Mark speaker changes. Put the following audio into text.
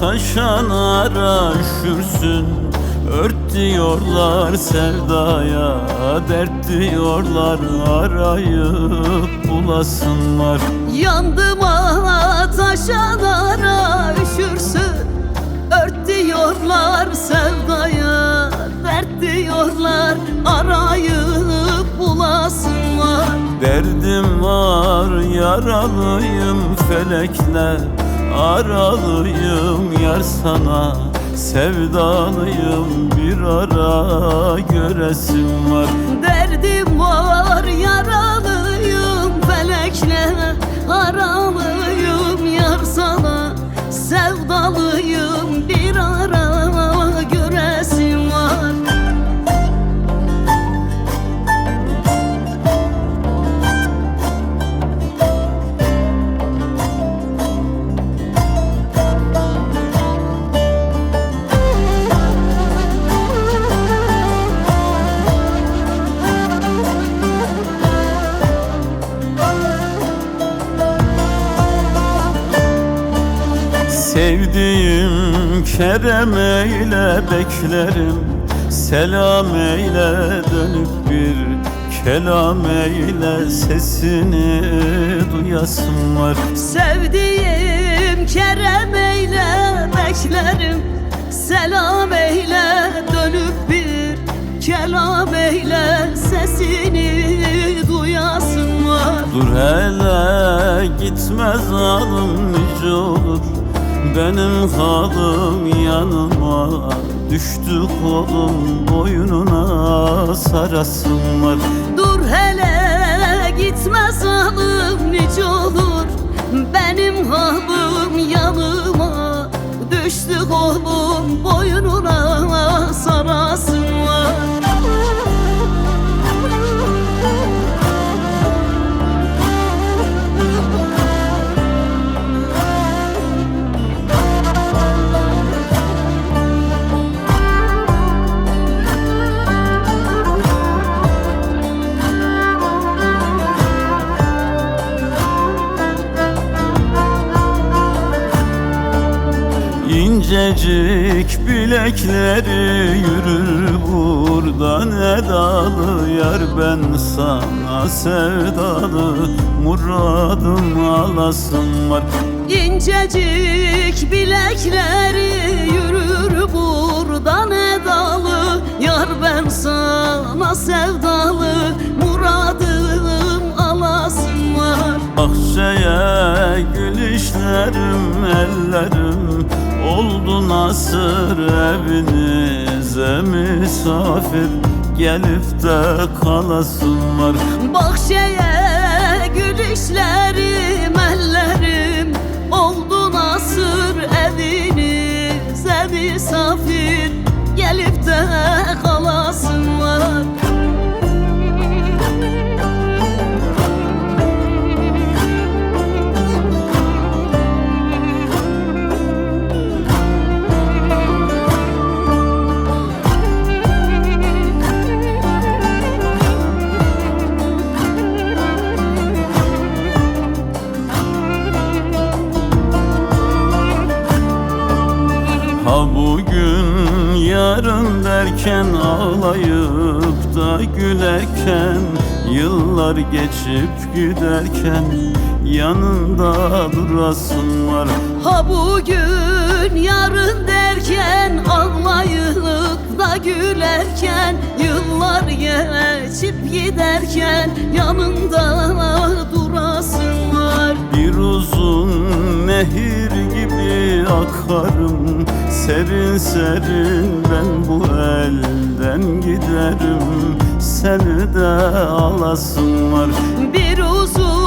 Speaker 1: taşanara üşürsün. Ört diyorlar sevdaya Dert diyorlar arayıp bulasın var
Speaker 2: Yandım ah taşanara üşürsün. Ört diyorlar sevdaya Dert diyorlar arayıp bulasın var
Speaker 1: Derdim var yaralıyım felekle Aralıyım yar sana. Sevdalıyım bir ara göresim var.
Speaker 2: Derdim var yaralıyım felekle. Aralıyım
Speaker 1: Sevdiğim Kerem eyle beklerim Selam eyle dönüp bir kelam eyle Sesini duyasım var
Speaker 2: Sevdiğim Kerem eyle beklerim Selam eyle dönüp bir kelam eyle Sesini duyasın var
Speaker 1: Dur hele gitme zalim nice olur Benim halim yanıma Düştü kolum boynuna sarasım var.
Speaker 2: Dur hele gitme zalim nice olur. Benim halim
Speaker 1: İncecik bilekleri yürür buradan edalı Yar ben sana sevdalı. Muradım alasın var.
Speaker 2: İncecik bilekleri yürür buradan edalı Yar ben sana sevdalı. Muradım alasın var.
Speaker 1: Bahçeye gülüşlerim ellerim Oldu nasır evinize misafir? Gelip de kalasın var.
Speaker 2: Bahçeye gülüşlerim ellerim Oldu nasır evinize misafir? Gelip de kalasın
Speaker 1: Ha bugün yarın derken ağlayıp da gülerken Yıllar geçip giderken yanında durasın var.
Speaker 2: Ha bugün yarın derken ağlayıp da gülerken Yıllar geçip giderken yanında durasın var.
Speaker 1: Bir uzun nehir akarım Serin serin ben bu elden giderim Seni de alasın var.
Speaker 2: Bir uzun